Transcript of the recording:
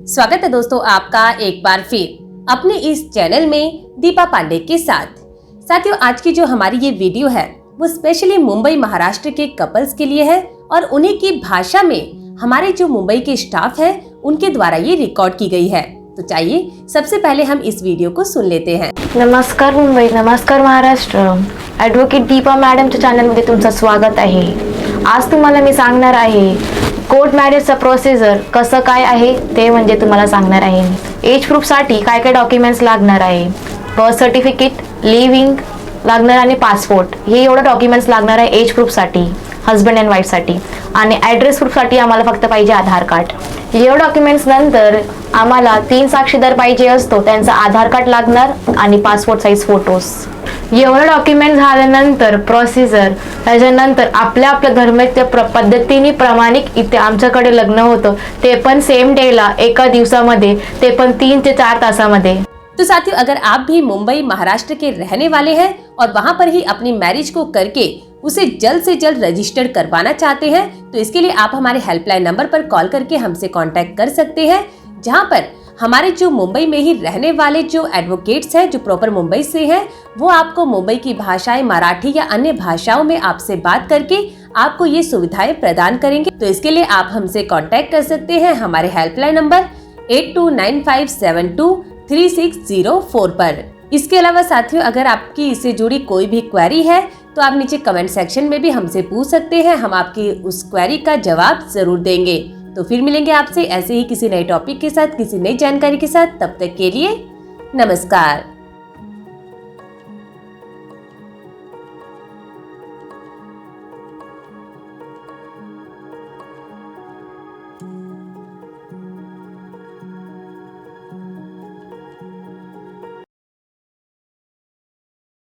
स्वागत है दोस्तों आपका एक बार फिर अपने इस चैनल में दीपा पांडे के साथ। साथियों, आज की जो हमारी ये वीडियो है, वो स्पेशली मुंबई महाराष्ट्र के कपल्स के लिए है और उन्हीं की भाषा में हमारे जो मुंबई के स्टाफ है, उनके द्वारा ये रिकॉर्ड की गई है। तो चाहिए, सबसे पहले हम इस वीडियो को सुन लेते हैं। नमस्कार मुंबई, नमस्कार महाराष्ट्र। ॲडव्होकेट दीपा मॅडमच्या चॅनलमध्ये तुमचं स्वागत आहे। आज तुम्हाला मी आहे कोर्ट मॅरेजचं प्रोसिजर कसं काय आहे ते म्हणजे तुम्हाला सांगणार आहे एज प्रूफसाठी काय काय डॉक्युमेंट्स लागणार आहे? बर्थ सर्टिफिकेट लिव्हिंग लागणार आणि पासपोर्ट हे एवढं डॉक्युमेंट्स लागणार आहे एज प्रूफसाठी हस्बंड अँड वाईफसाठी आणि ॲड्रेस प्रूफसाठी आम्हाला फक्त पाहिजे आधार कार्ड. एवढं डॉक्युमेंट्स नंतर आम्हाला तीन साक्षीदार पाहिजे असतो त्यांचा आधार कार्ड लागणार आणि पासपोर्ट साईज फोटोज एवढं डॉक्युमेंट झाल्यानंतर प्रोसिजर त्याच्यानंतर आपल्या आपल्या धर्माच्या प्र पद्धतीने प्रमाणिक इथे आमच्याकडे लग्न होतं. ते पण सेम डेला एका दिवसामध्ये, ते पण तीन ते चार तासामध्ये. तो साथियों, अगर आप भी मुंबई, महाराष्ट्र के रहने वाले हैं और वहाँ पर ही अपनी मैरिज को करके उसे जल्द से जल्द रजिस्टर करवाना चाहते हैं तो इसके लिए आप हमारे हेल्पलाइन नंबर पर कॉल करके हमसे कांटेक्ट कर सकते हैं, जहाँ पर हमारे जो मुंबई में ही रहने वाले जो एडवोकेट्स हैं, जो प्रॉपर मुंबई से हैं, वो आपको मुंबई की भाषाएँ, मराठी या अन्य भाषाओं में आपसे बात करके आपको ये सुविधाएँ प्रदान करेंगे। तो इसके लिए आप हमसे कांटेक्ट कर सकते हैं। हमारे helpline number eight two nine five seven two three six zero four पर। इसके अलावा साथियों, अगर आपकी इससे जुड़ी कोई भी क्वेरी है तो आप नीचे कमेंट सेक्शन में भी हमसे पूछ सकते हैं। हम आपकी उस क्वेरी का जवाब ज़रूर देंगे। तो फिर मिलेंगे आपसे ऐसे ही किसी नए टॉपिक के साथ, किसी नई जानकारी के साथ। तब तक के लिए नमस्कार।